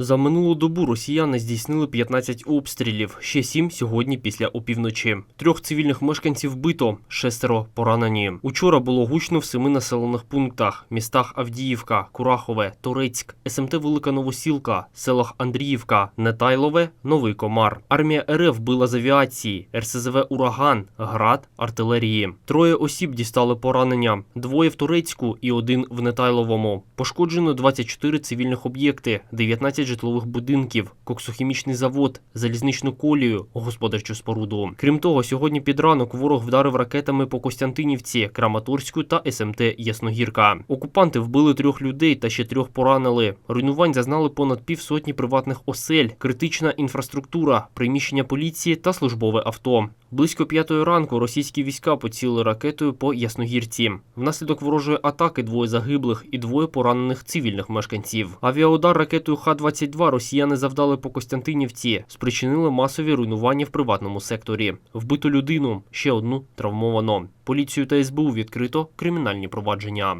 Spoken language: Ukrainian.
За минулу добу росіяни здійснили 15 обстрілів, ще сім сьогодні після опівночі. Трьох цивільних мешканців вбито, шестеро поранені. Учора було гучно в семи населених пунктах: містах Авдіївка, Курахове, Торецьк, СМТ Велика Новосілка, селах Андріївка, Нетайлове, Новий Комар. Армія РФ била з авіації, РСЗВ Ураган, Град, артилерії. Троє осіб дістали поранення: двоє в Турецьку і один в Нетайловому. Пошкоджено 24 цивільних об'єкти, 19 житлових будинків, коксохімічний завод, залізничну колію, господарчу споруду. Крім того, сьогодні під ранок ворог вдарив ракетами по Костянтинівці, Краматорську та СМТ Ясногірка. Окупанти вбили трьох людей та ще трьох поранили. Руйнувань зазнали понад півсотні приватних осель, критична інфраструктура, приміщення поліції та службове авто. Близько п'ятої ранку російські війська поцілили ракетою по Ясногірці. Внаслідок ворожої атаки двоє загиблих і двоє поранених цивільних мешканців. Авіаудар ракетою Х-22 росіяни завдали по Костянтинівці, спричинили масові руйнування в приватному секторі. Вбито людину, ще одну травмовано. Поліцію та СБУ відкрито кримінальні провадження.